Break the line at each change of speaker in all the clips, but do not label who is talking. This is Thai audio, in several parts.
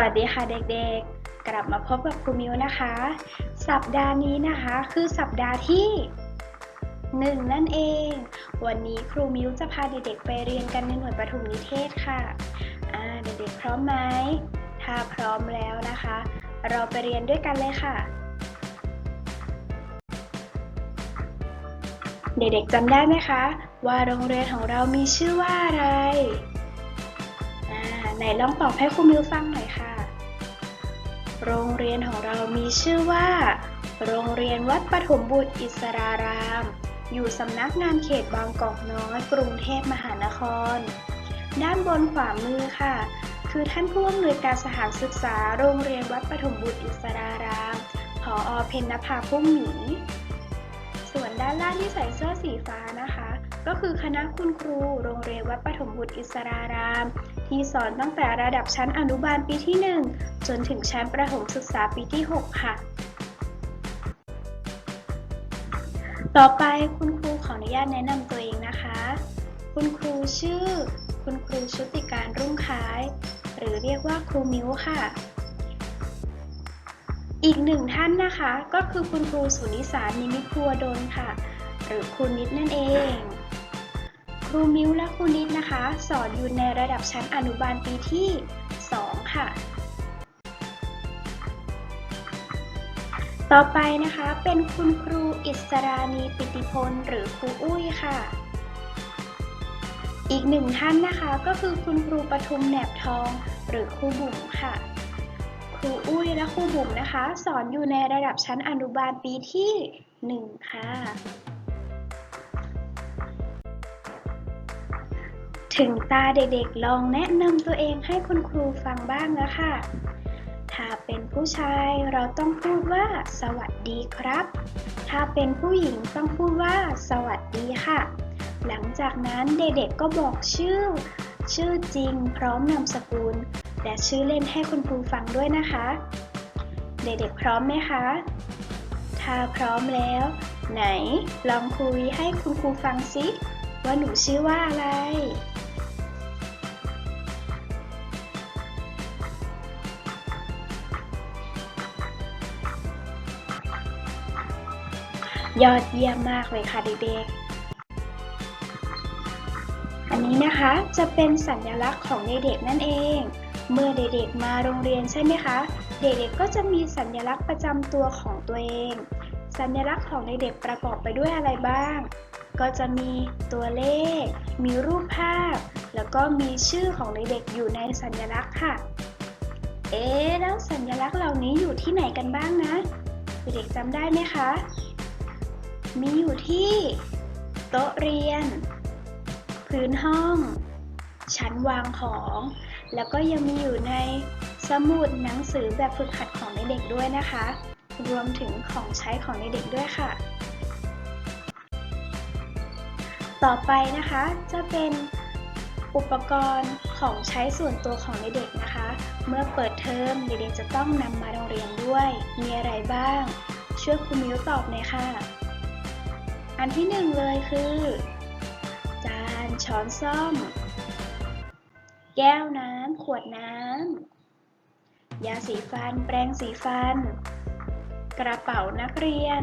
วัสดีค่ะเด็กๆ กลับมาพบกับครูมิวนะคะ สัปดาห์นี้นะคะคือสัปดาห์ที่หนึ่งนั่นเอง วันนี้ครูมิวจะพาเด็กๆ ไปเรียนกันในหน่วยประถมนิเทศค่ะอ่าเด็กๆ พร้อมไหม ถ้าพร้อมแล้วนะคะ เราไปเรียนด้วยกันเลยค่ะ เด็กๆจำได้ไหมคะ ว่าโรงเรียนของเรามีชื่อว่าอะไรไหนลองตอบให้ครูมิวฟังหน่อย โรงเรียนของเรามีชื่อว่า โรงเรียนวัดปฐมบุตรอิสราราม อยู่สำนักงานเขตบางกอกน้อย กรุงเทพมหานคร ด้านบนขวามือค่ะ คือท่านผู้อำนวยการสถานศึกษา โรงเรียนวัดปฐมบุตรอิสราราม ผออเพญนภาพุ่มหมี ส่วนด้านล่างที่ใส่เสื้อสีฟ้านะคะ ก็คือคณะคุณครู โรงเรียนวัดปฐมบุตรอิสราราม ที่สอนตั้งแต่ระดับชั้นอนุบาลปีที่ 1 จนถึงชั้นประถมศึกษาปีที่ 6 ค่ะ ต่อไปคุณครูขออนุญาตแนะนำตัวเองนะคะ คุณครูชื่อ คุณครูชุติการรุ่งคล้าย หรือเรียกว่าครูมิ้วค่ะอีกหนึ่งท่านนะคะก็คือคุณครูสุนิสานิมิตพัวดลค่ะ หรือครูนิดนั่นเอง ครูมิ้วและครูนิดนะคะ สอนอยู่ในระดับชั้นอนุบาลปีที่ 2 ค่ะ ต่อไปนะคะเป็นคุณครูอิสรานีปิติพลหรือครูอุ้ยค่ะ อีกหนึ่งท่านนะคะก็คือคุณครูปทุมแหนบทองหรือครูบุ๋มค่ะครูอุ้ยและครูบุ๋มนะคะ สอนอยู่ในระดับชั้นอนุบาลปีที่ 1 ค่ะ ถึงตาเด็กๆ ลองแนะนำตัวเองให้คุณครูฟังบ้างแล้วค่ะ ถ้าเป็นผู้ชายเราต้องพูดว่า สวัสดีครับ ถ้าเป็นผู้หญิงต้องพูดว่า สวัสดีค่ะ หลังจากนั้นเด็กๆก็บอกชื่อ ชื่อจริงพร้อมนามสกุล และชื่อเล่นให้คุณครูฟังด้วยนะคะ เด็กๆพร้อมไหมคะ ถ้าพร้อมแล้ว ไหนลองคุยให้คุณครูฟังสิว่าหนูชื่อว่าอะไร ยอดเยี่ยมมากเลยค่ะเด็กๆ อันนี้นะคะจะเป็นสัญลักษณ์ของเด็กๆนั่นเอง เมื่อเด็กๆมาโรงเรียนใช่ไหมคะ เด็กๆก็จะมีสัญลักษณ์ประจำตัวของตัวเอง สัญลักษณ์ของเด็กๆประกอบไปด้วยอะไรบ้าง ก็จะมีตัวเลข มีรูปภาพ แล้วก็มีชื่อของเด็กๆอยู่ในสัญลักษณ์ค่ะ เอ๊ะแล้วสัญลักษณ์เหล่านี้อยู่ที่ไหนกันบ้างนะ เด็กๆจำได้ไหมคะ มีอยู่ที่ โต๊ะเรียน พื้นห้อง ชั้นวางของ แล้วก็ยังมีอยู่ในสมุดหนังสือแบบฝึกหัดของเด็กๆด้วยนะคะ รวมถึงของใช้ของเด็กๆด้วยค่ะ ต่อไปนะคะจะเป็นอุปกรณ์ของใช้ส่วนตัวของเด็กๆนะคะ เมื่อเปิดเทอมเด็กๆจะต้องนำมาโรงเรียนด้วย มีอะไรบ้าง ช่วยครูมิวตอบหน่อยค่ะ อันที่หนึ่งเลยคือ จานช้อนซ่อม แก้วน้ำขวดน้ำยาสีฟัน แปรงสีฟัน กระเป๋านักเรียน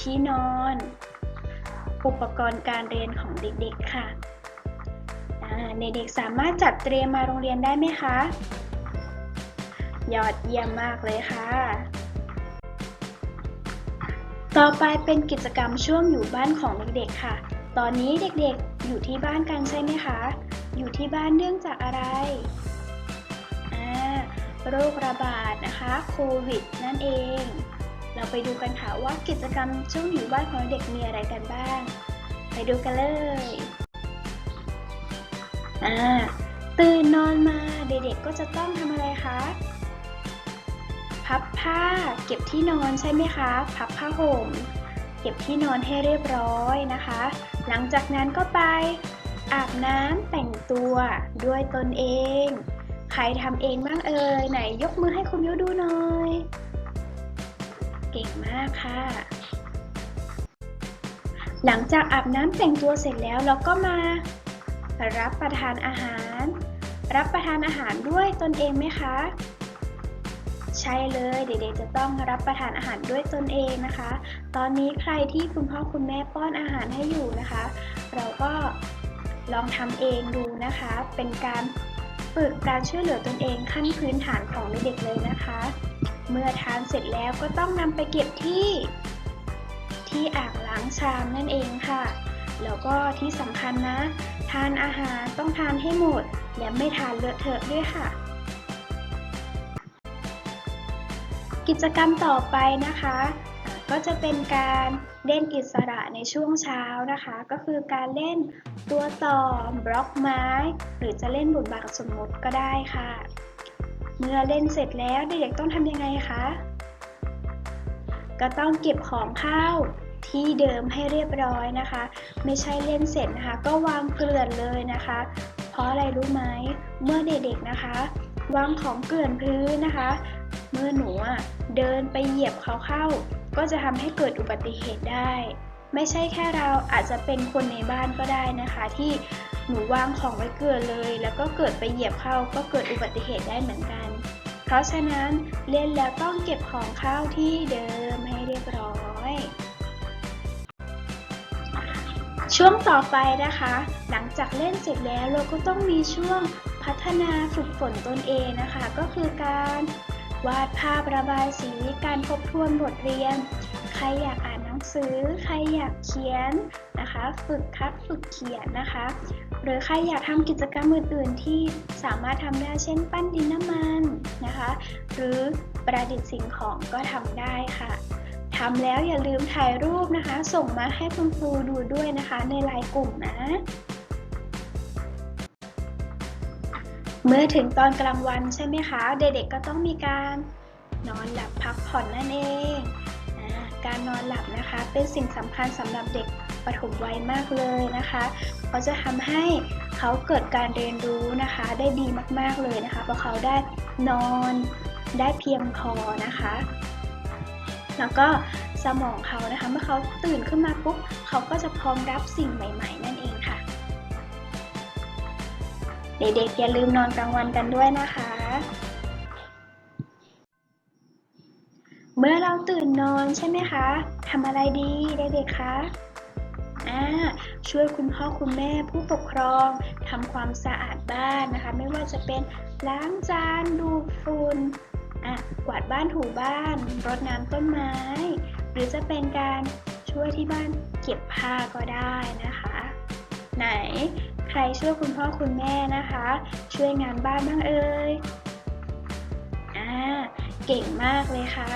ที่นอน อุปกรณ์การเรียนของเด็กๆค่ะเด็กๆสามารถจัดเตรียมมาโรงเรียนได้ไหมคะ ยอดเยี่ยมมากเลยค่ะ ต่อไปเป็นกิจกรรมช่วงอยู่บ้านของเด็กๆค่ะ ตอนนี้เด็กๆอยู่ที่บ้านกันใช่ไหมคะ อยู่ที่บ้านเนื่องจากอะไรอ่าโรคระบาดนะคะโควิดนั่นเอง เราไปดูกันค่ะว่ากิจกรรมช่วงอยู่บ้านของเด็กมีอะไรกันบ้าง ไปดูกันเลยอ่าตื่นนอนมาเด็กๆก็จะต้องทำอะไรคะ พับผ้า เก็บที่นอนใช่ไหมคะ พับผ้าห่ม เก็บที่นอนให้เรียบร้อยนะคะ หลังจากนั้นก็ไปอาบน้ำแต่งตัวด้วยตนเอง ใครทำเองบ้างเอ่ยไหนยกมือให้คุณมิวดูหน่อย เก่งมากค่ะ หลังจากอาบน้ำแต่งตัวเสร็จแล้วเราก็มา รับประทานอาหาร รับประทานอาหารด้วยตนเองไหมคะ ใช่เลยเด็กๆจะต้องรับประทานอาหารด้วยตนเองนะคะ ตอนนี้ใครที่คุณพ่อคุณแม่ป้อนอาหารให้อยู่นะคะ เราก็ลองทำเองดูนะคะ เป็นการฝึกการช่วยเหลือตนเองขั้นพื้นฐานของเด็กๆเลยนะคะ เมื่อทานเสร็จแล้วก็ต้องนำไปเก็บที่ ที่อ่างล้างชามนั่นเองค่ะ แล้วก็ที่สำคัญนะ ทานอาหารต้องทานให้หมด และไม่ทานเลอะเทอะด้วยค่ะ กิจกรรมต่อไปนะคะ ก็จะเป็นการเล่นอิสระในช่วงเช้านะคะ ก็คือการเล่นตัวต่อบล็อกไม้ หรือจะเล่นบทบาทสมมติก็ได้ค่ะ เมื่อเล่นเสร็จแล้วเด็กๆต้องทำยังไงคะก็ต้องเก็บของเข้าที่เดิมให้เรียบร้อยนะคะ ไม่ใช่เล่นเสร็จนะคะ ก็วางเกลื่อนเลยนะคะ เพราะอะไรรู้ไหมเมื่อเด็กๆนะคะ วางของเกลื่อนพื้นนะคะ มื่อหนูอะเดินไปเหยียบเขาเข้า ก็จะทำให้เกิดอุบัติเหตุได้ ไม่ใช่แค่เราอาจจะเป็นคนในบ้านก็ได้นะคะ ที่หนูวางของไว้เกลื่อเลย แล้วก็เกิดไปเหยียบเข้าก็เกิดอุบัติเหตุได้เหมือนกัน เพราะฉะนั้นเล่นแล้วต้องเก็บของเข้าที่เดิมให้เรียบร้อย ช่วงต่อไปนะคะ หลังจากเล่นเสร็จแล้วเราก็ต้องมีช่วงพัฒนาฝึกฝนตนเองนะคะ ก็คือการ วาดภาพระบายสีการทบทวนบทเรียน ใครอยากอ่านหนังสือ ใครอยากเขียนนะคะ ฝึกคัดฝึกเขียนนะคะ หรือใครอยากทำกิจกรรมอื่น ๆ ที่สามารถทำได้เช่นปั้นดินน้ำมันนะคะ หรือประดิษฐ์สิ่งของก็ทำได้ค่ะทำแล้วอย่าลืมถ่ายรูปนะคะ ส่งมาให้คุณครูดูด้วยนะคะในไลน์กลุ่มนะ เมื่อถึงตอนกลางวันใช่ไหมคะ เด็กๆก็ต้องมีการนอนหลับพักผ่อนนั่นเองการนอนหลับนะคะเป็นสิ่งสำคัญสำหรับเด็กปฐมวัยมากเลยนะคะเพราะจะทำให้เขาเกิดการเรียนรู้นะคะได้ดีมากๆเลยนะคะเพราะเขาได้นอนได้เพียงพอนะคะ แล้วก็สมองเขานะคะเมื่อเขาตื่นขึ้นมาปุ๊บเขาก็จะพร้อมรับสิ่งใหม่ ๆ นั่นเองค่ะ เด็กๆอย่าลืมนอนกลางวันกันด้วยนะคะ เมื่อเราตื่นนอนใช่ไหมคะทำอะไรดีเด็กๆคะอ่าช่วยคุณพ่อคุณแม่ผู้ปกครองทำความสะอาดบ้านนะคะ ไม่ว่าจะเป็นล้างจานดูฝุ่นอะกวาดบ้านถูบ้านรดน้ำต้นไม้ หรือจะเป็นการช่วยที่บ้านเก็บผ้าก็ได้นะคะ ไหน รช่วยคุณพ่อคุณแม่นะคะ ช่วยงานบ้านบ้างเอ่ยอ่าเก่งมากเลยค่ะ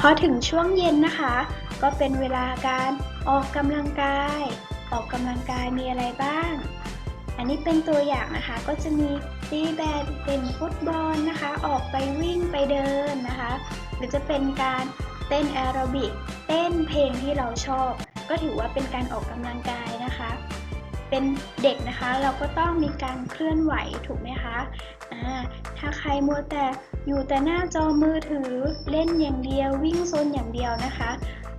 พอถึงช่วงเย็นนะคะ ก็เป็นเวลาการออกกำลังกาย ออกกำลังกายมีอะไรบ้าง อันนี้เป็นตัวอย่างนะคะก็จะมีตีแบดเป็นฟุตบอลนะคะ ออกไปวิ่งไปเดินนะคะ หรือจะเป็นการเต้นแอโรบิก เต้นเพลงที่เราชอบ ก็ถือว่าเป็นการออกกำลังกายนะคะ เป็นเด็กนะคะเราก็ต้องมีการเคลื่อนไหวถูกไหมคะอ่าถ้าใครมัวแต่อยู่แต่หน้าจอมือถือเล่นอย่างเดียววิ่งโซนอย่างเดียวนะคะ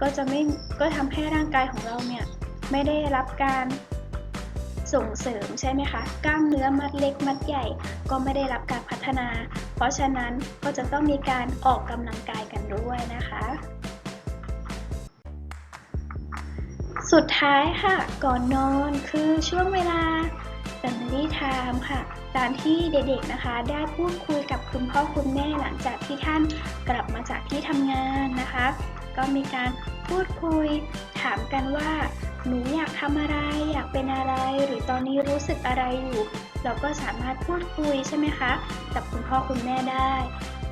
ก็จะไม่ก็ทำให้ร่างกายของเราเนี่ยไม่ได้รับการส่งเสริมใช่ไหมคะ กล้ามเนื้อมัดเล็กมัดใหญ่ก็ไม่ได้รับการพัฒนา เพราะฉะนั้นก็จะต้องมีการออกกำลังกายกันด้วยนะคะ สุดท้ายค่ะ ก่อนนอนคือช่วงเวลา Family Time ค่ะ การที่เด็กๆนะคะ ได้พูดคุยกับคุณพ่อคุณแม่หลังจากที่ท่านกลับมาจากที่ทำงานนะคะ ก็มีการพูดคุย ถามกันว่า หนูอยากทำอะไร อยากเป็นอะไร หรือตอนนี้รู้สึกอะไรอยู่ เราก็สามารถพูดคุยใช่ไหมคะ กับคุณพ่อคุณแม่ได้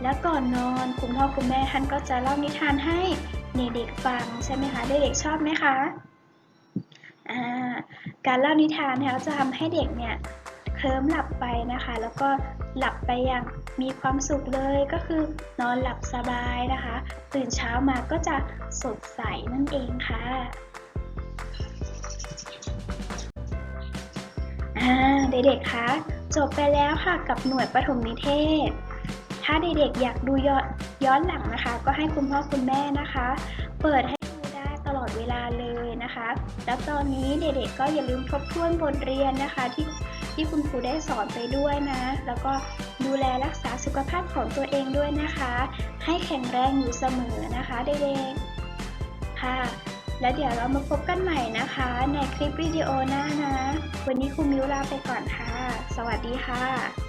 แล้วก่อนนอนคุณพ่อคุณแม่ท่านก็จะเล่านิทานให้เด็กๆฟังใช่ไหมคะ เด็กๆชอบไหมคะ การเล่านิทานนะคะจะทำให้เด็กเนี่ยเคลิ้มหลับไปนะคะ แล้วก็หลับไปอย่างมีความสุขเลยก็คือนอนหลับสบายนะคะ ตื่นเช้ามาก็จะสดใสนั่นเองค่ะอ่าเด็กๆคะจบไปแล้วค่ะกับหน่วยปฐมนิเทศ ถ้าเด็กๆอยากดูย้อนหลังนะคะ ก็ให้คุณพ่อคุณแม่นะคะ เปิดให้ แล้วตอนนี้เด็กๆก็อย่าลืมทบทวนบทเรียนนะคะที่ที่คุณครูได้สอนไปด้วยนะ แล้วก็ดูแลรักษาสุขภาพของตัวเองด้วยนะคะ ให้แข็งแรงอยู่เสมอนะคะเด็กๆค่ะ แล้วเดี๋ยวเรามาพบกันใหม่นะคะ ในคลิปวิดีโอหน้านะ วันนี้ครูมิวลาไปก่อนค่ะ สวัสดีค่ะ